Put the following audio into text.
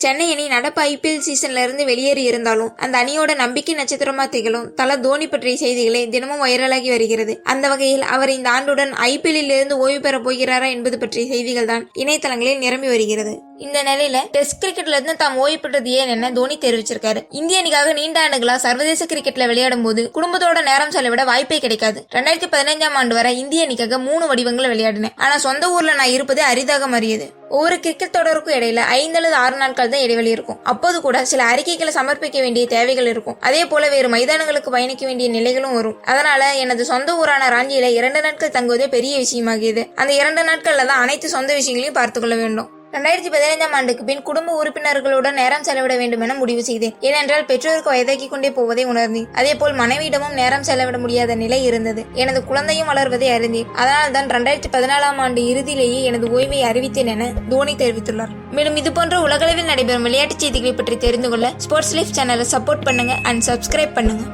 சென்னை அணி நடப்பு ஐபிஎல் சீசன்ல இருந்து வெளியேறி இருந்தாலும் அந்த அணியோட நம்பிக்கை நட்சத்திரமா திகழும். தல தோனி பற்றிய செய்திகளே தினமும் வைரலாகி வருகிறது. அந்த வகையில் அவர் இந்த ஆண்டுடன் ஐபிஎல்லில் இருந்து ஓய்வு பெற போகிறாரா என்பது பற்றிய செய்திகள் தான் இணையதளங்களில் நிரம்பி வருகிறது. இந்த நிலையில டெஸ்ட் கிரிக்கெட்ல இருந்து தாம் ஓய்வு பெற்றது ஏன் என தோனி தெரிவிச்சிருக்காரு. இந்திய அணிக்காக நீண்ட ஆண்டுகளா சர்வதேச கிரிக்கெட்ல விளையாடும் போது குடும்பத்தோட நேரம் செலவிட வாய்ப்பே கிடைக்காது. ரெண்டாயிரத்தி பதினைஞ்சாம் ஆண்டு வரை இந்திய அணிக்காக மூணு வடிவங்களை விளையாடினேன். ஆனா சொந்த ஊர்ல நான் இருப்பது அரிதாக மாறியது ஒவ்வொரு கிரிக்கெட் தொடருக்கும் இடையில ஐந்து அல்லது ஆறு நாட்கள் தான் இடைவெளி இருக்கும். அப்போது கூட சில அறிக்கைகளை சமர்ப்பிக்க வேண்டிய தேவைகள் இருக்கும். அதே போல வேறு மைதானங்களுக்கு பயணிக்க வேண்டிய நிலைகளும் வரும். அதனால எனது சொந்த ஊரான ராஞ்சியில இரண்டு நாட்கள் தங்குவதே பெரிய விஷயமாகியது. அந்த இரண்டு நாட்கள்ல தான் அனைத்து சொந்த விஷயங்களையும் பார்த்துக்கொள்ள வேண்டும். ரெண்டாயிரத்தி பதினைந்தாம் ஆண்டுக்கு பின் குடும்ப உறுப்பினர்களுடன் நேரம் செலவிட வேண்டும் என முடிவு செய்தேன். ஏனென்றால் பெற்றோருக்கு வயதாக்கி கொண்டே போவதை உணர்ந்தேன். அதேபோல் மனைவியிடமும் நேரம் செலவிட முடியாத நிலை இருந்தது. எனது குழந்தையும் வளர்வதை அறிந்தேன். அதனால் தான் ரெண்டாயிரத்தி பதினாலாம் ஆண்டு இறுதியிலேயே எனது ஓய்வை அறிவித்தேன் என தோனி தெரிவித்துள்ளார். மேலும் இதுபோன்ற உலகளவில் நடைபெறும் விளையாட்டுச் செய்திகளை பற்றி தெரிந்து கொள்ள ஸ்போர்ட்ஸ் லைஃப் சேனலை சப்போர்ட் பண்ணுங்க அண்ட் சப்ஸ்கிரைப் பண்ணுங்க.